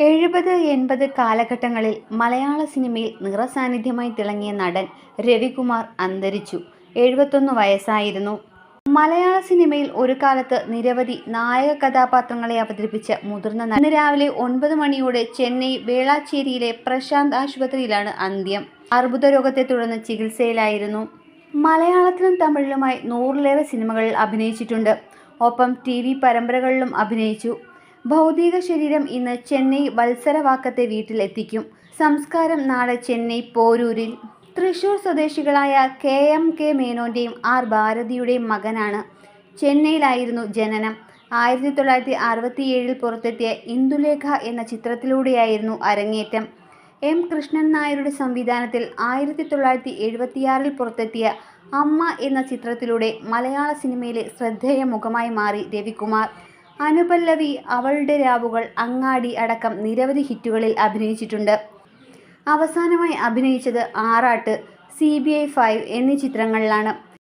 എഴുപത് എൺപത് കാലഘട്ടങ്ങളിൽ മലയാള സിനിമയിൽ നിറസാന്നിധ്യമായി തിളങ്ങിയ നടൻ രവികുമാർ അന്തരിച്ചു. എഴുപത്തൊന്ന് വയസ്സായിരുന്നു. മലയാള സിനിമയിൽ ഒരു കാലത്ത് നിരവധി നായക കഥാപാത്രങ്ങളെ അവതരിപ്പിച്ച മുതിർന്ന ഇന്ന് രാവിലെ ഒൻപത് മണിയോടെ ചെന്നൈ വേളാച്ചേരിയിലെ പ്രശാന്ത് ആശുപത്രിയിലാണ് അന്ത്യം. അർബുദ രോഗത്തെ തുടർന്ന് ചികിത്സയിലായിരുന്നു. മലയാളത്തിലും തമിഴിലുമായി നൂറിലേറെ സിനിമകളിൽ അഭിനയിച്ചിട്ടുണ്ട്. ഒപ്പം ടി വി പരമ്പരകളിലും അഭിനയിച്ചു. ഭൗതിക ശരീരം ഇന്ന് ചെന്നൈ വത്സരവാക്കത്തെ വീട്ടിലെത്തിക്കും. സംസ്കാരം നാളെ ചെന്നൈ പോരൂരിൽ. തൃശൂർ സ്വദേശികളായ കെ എം കെ മേനോന്റെയും ആർ ഭാരതിയുടെയും മകനാണ് ചെന്നൈയിലായിരുന്നു ജനനം. ആയിരത്തി തൊള്ളായിരത്തി അറുപത്തിയേഴിൽ പുറത്തെത്തിയ ഇന്ദുലേഖ എന്ന ചിത്രത്തിലൂടെയായിരുന്നു അരങ്ങേറ്റം. എം കൃഷ്ണൻ നായരുടെ സംവിധാനത്തിൽ ആയിരത്തി തൊള്ളായിരത്തി എഴുപത്തിയാറിൽ പുറത്തെത്തിയ അമ്മ എന്ന ചിത്രത്തിലൂടെ മലയാള സിനിമയിലെ ശ്രദ്ധേയ മുഖമായി മാറി രവികുമാർ. അനുപല്ലവി അവളുടെ രാവുകൾ അങ്ങാടി അടക്കം നിരവധി ഹിറ്റുകളിൽ അഭിനയിച്ചിട്ടുണ്ട്. അവസാനമായി അഭിനയിച്ചത് ആറാട്ട് സി ബി ഐ ഫൈവ് എന്നീ ചിത്രങ്ങളിലാണ്.